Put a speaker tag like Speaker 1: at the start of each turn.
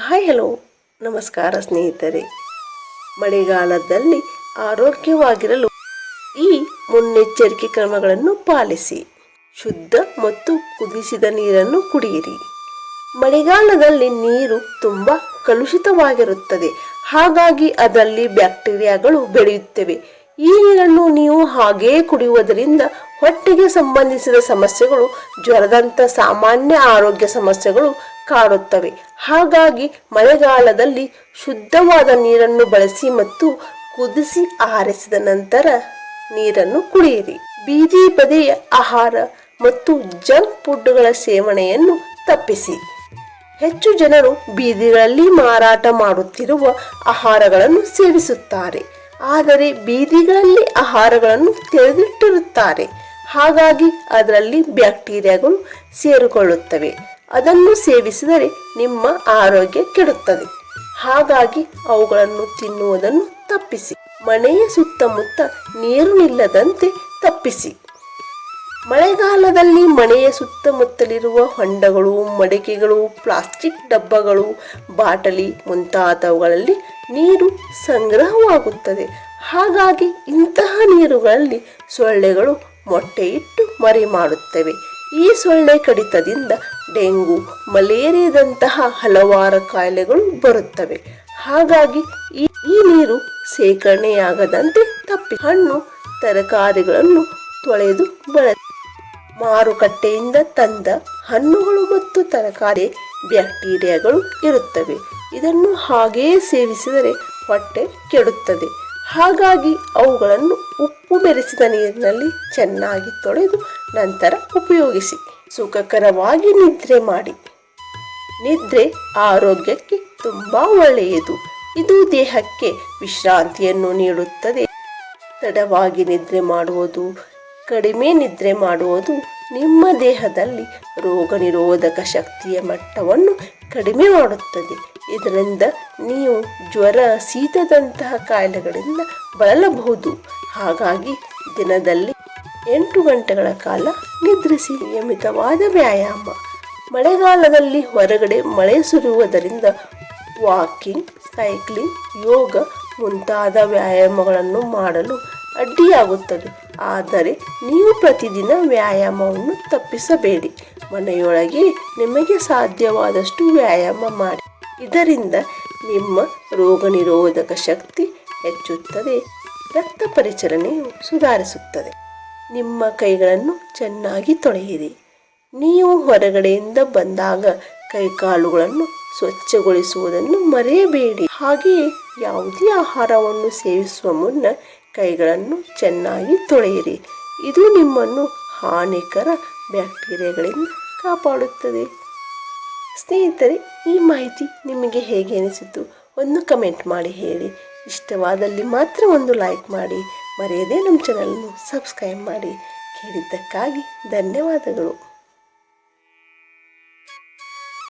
Speaker 1: Hi hello, ನಮಸ್ಕಾರ ಸ್ನೇಹಿತರೆ. ಮಳೆಗಾಲದಲ್ಲಿ ಆರೋಗ್ಯವಾಗಿರಲು ಈ ಮುನ್ನೆಚ್ಚರಿಕೆ ಕ್ರಮಗಳನ್ನು ಪಾಲಿಸಿ. ಶುದ್ಧ ಮತ್ತು ಕುದಿಸಿದ ನೀರನ್ನು ಕುಡಿಯಿರಿ. ಮಳೆಗಾಲದಲ್ಲಿ ನೀರು ತುಂಬ ಕಲುಷಿತವಾಗಿರುತ್ತದೆ. ಹಾಗಾಗಿ ಅದರಲ್ಲಿ ಬ್ಯಾಕ್ಟೀರಿಯಾಗಳು ಬೆಳೆಯುತ್ತವೆ. ಈ ನೀರನ್ನು ನೀವು ಹಾಗೇ ಕುಡಿಯುವುದರಿಂದ ಹೊಟ್ಟೆಗೆ ಸಂಬಂಧಿಸಿದ ಸಮಸ್ಯೆಗಳು, ಜ್ವರದಂಥ ಸಾಮಾನ್ಯ ಆರೋಗ್ಯ ಸಮಸ್ಯೆಗಳು ಕಾಡುತ್ತವೆ. ಹಾಗಾಗಿ ಮಳೆಗಾಲದಲ್ಲಿ ಶುದ್ಧವಾದ ನೀರನ್ನು ಬಳಸಿ ಮತ್ತು ಕುದಿಸಿ ಆರಿಸಿದ ನಂತರ ನೀರನ್ನು ಕುಡಿಯಿರಿ. ಬೀದಿ ಬದಿಯ ಆಹಾರ ಮತ್ತು ಜಂಕ್ ಫುಡ್ಗಳ ಸೇವನೆಯನ್ನು ತಪ್ಪಿಸಿ. ಹೆಚ್ಚು ಜನರು ಬೀದಿಗಳಲ್ಲಿ ಮಾರಾಟ ಮಾಡುತ್ತಿರುವ ಆಹಾರಗಳನ್ನು ಸೇವಿಸುತ್ತಾರೆ. ಆದರೆ ಬೀದಿಗಳಲ್ಲಿ ಆಹಾರಗಳನ್ನು ತೆರೆದಿಟ್ಟಿರುತ್ತಾರೆ. ಹಾಗಾಗಿ ಅದರಲ್ಲಿ ಬ್ಯಾಕ್ಟೀರಿಯಾಗಳು ಸೇರಿಕೊಳ್ಳುತ್ತವೆ. ಅದನ್ನು ಸೇವಿಸಿದರೆ ನಿಮ್ಮ ಆರೋಗ್ಯ ಕೆಡುತ್ತದೆ. ಹಾಗಾಗಿ ಅವುಗಳನ್ನು ತಿನ್ನುವುದನ್ನು ತಪ್ಪಿಸಿ. ಮನೆಯ ಸುತ್ತಮುತ್ತ ನೀರು ನಿಲ್ಲದಂತೆ ತಪ್ಪಿಸಿ. ಮಳೆಗಾಲದಲ್ಲಿ ಮನೆಯ ಸುತ್ತಮುತ್ತಲಿರುವ ಹೊಂಡಗಳು, ಮಡಿಕೆಗಳು, ಪ್ಲಾಸ್ಟಿಕ್ ಡಬ್ಬಗಳು, ಬಾಟಲಿ ಮುಂತಾದವುಗಳಲ್ಲಿ ನೀರು ಸಂಗ್ರಹವಾಗುತ್ತದೆ. ಹಾಗಾಗಿ ಇಂತಹ ನೀರುಗಳಲ್ಲಿ ಸೊಳ್ಳೆಗಳು ಮೊಟ್ಟೆ ಇಟ್ಟು ಮರಿ ಮಾಡುತ್ತವೆ ಈ ಸೊಳ್ಳೆ ಕಡಿತದಿಂದ ಡೆಂಗು, ಮಲೇರಿಯಾದಂತಹ ಹಲವಾರು ಕಾಯಿಲೆಗಳು ಬರುತ್ತವೆ. ಹಾಗಾಗಿ ಈ ನೀರು ಶೇಖರಣೆಯಾಗದಂತೆ ತಪ್ಪಿ ಹಣ್ಣು, ತರಕಾರಿಗಳನ್ನು ತೊಳೆದು ಬಳ ಮಾರುಕಟ್ಟೆಯಿಂದ ತಂದ ಹಣ್ಣುಗಳು ಮತ್ತು ತರಕಾರಿ, ಬ್ಯಾಕ್ಟೀರಿಯಾಗಳು ಇರುತ್ತವೆ. ಇದನ್ನು ಹಾಗೆಯೇ ಸೇವಿಸಿದರೆ ಹೊಟ್ಟೆ ಕೆಡುತ್ತದೆ. ಹಾಗಾಗಿ ಅವುಗಳನ್ನು ಉಪ್ಪು ಬೆರೆಸಿದ ನೀರಿನಲ್ಲಿ ಚೆನ್ನಾಗಿ ತೊಳೆದು ನಂತರ ಉಪಯೋಗಿಸಿ. ಸುಖಕರವಾಗಿ ನಿದ್ರೆ ಮಾಡಿ. ನಿದ್ರೆ ಆರೋಗ್ಯಕ್ಕೆ ತುಂಬ ಒಳ್ಳೆಯದು. ಇದು ದೇಹಕ್ಕೆ ವಿಶ್ರಾಂತಿಯನ್ನು ನೀಡುತ್ತದೆ. ತಡವಾಗಿ ನಿದ್ರೆ ಮಾಡುವುದು, ಕಡಿಮೆ ನಿದ್ರೆ ಮಾಡುವುದು ನಿಮ್ಮ ದೇಹದಲ್ಲಿ ರೋಗ ನಿರೋಧಕ ಶಕ್ತಿಯ ಮಟ್ಟವನ್ನು ಕಡಿಮೆ ಮಾಡುತ್ತದೆ. ಇದರಿಂದ ನೀವು ಜ್ವರ, ಶೀತದಂತಹ ಕಾಯಿಲೆಗಳಿಂದ ಬಳಲಬಹುದು. ಹಾಗಾಗಿ ದಿನದಲ್ಲಿ ಎಂಟು ಗಂಟೆಗಳ ಕಾಲ ನಿದ್ರಿಸಿ ನಿಯಮಿತವಾದ ವ್ಯಾಯಾಮ. ಮಳೆಗಾಲದಲ್ಲಿ ಹೊರಗಡೆ ಮಳೆ ಸುರಿಯುವುದರಿಂದ ವಾಕಿಂಗ್, ಸೈಕ್ಲಿಂಗ್, ಯೋಗ ಮುಂತಾದ ವ್ಯಾಯಾಮಗಳನ್ನು ಮಾಡಲು ಅಡ್ಡಿಯಾಗುತ್ತದೆ. ಆದರೆ ನೀವು ಪ್ರತಿದಿನ ವ್ಯಾಯಾಮವನ್ನು ತಪ್ಪಿಸಬೇಡಿ. ಮನೆಯೊಳಗೆ ನಿಮಗೆ ಸಾಧ್ಯವಾದಷ್ಟು ವ್ಯಾಯಾಮ ಮಾಡಿ. ಇದರಿಂದ ನಿಮ್ಮ ರೋಗ ನಿರೋಧಕ ಶಕ್ತಿ ಹೆಚ್ಚುತ್ತದೆ. ರಕ್ತ ಪರಿಚಲನೆಯು ಸುಧಾರಿಸುತ್ತದೆ. ನಿಮ್ಮ ಕೈಗಳನ್ನು ಚೆನ್ನಾಗಿ ತೊಳೆಯಿರಿ. ನೀವು ಹೊರಗಡೆಯಿಂದ ಬಂದಾಗ ಕೈಕಾಲುಗಳನ್ನು ಸ್ವಚ್ಛಗೊಳಿಸುವುದನ್ನು ಮರೆಯಬೇಡಿ. ಹಾಗೆಯೇ ಯಾವುದೇ ಆಹಾರವನ್ನು ಸೇವಿಸುವ ಮುನ್ನ ಕೈಗಳನ್ನು ಚೆನ್ನಾಗಿ ತೊಳೆಯಿರಿ. ಇದು ನಿಮ್ಮನ್ನು ಹಾನಿಕರ ಬ್ಯಾಕ್ಟೀರಿಯಾಗಳಿಂದ ಕಾಪಾಡುತ್ತದೆ. ಸ್ನೇಹಿತರೆ, ಈ ಮಾಹಿತಿ ನಿಮಗೆ ಹೇಗೆ ಅನಿಸಿತು? ಒಂದು ಕಮೆಂಟ್ ಮಾಡಿ ಹೇಳಿ. ಇಷ್ಟವಾದಲ್ಲಿ ಮಾತ್ರ ಒಂದು ಲೈಕ್ ಮಾಡಿ ಮರೆಯದೇ ನಮ್ಮ ಚಾನಲನ್ನು ಸಬ್ಸ್ಕ್ರೈಬ್ ಮಾಡಿ. ಕೇಳಿದ್ದಕ್ಕಾಗಿ ಧನ್ಯವಾದಗಳು.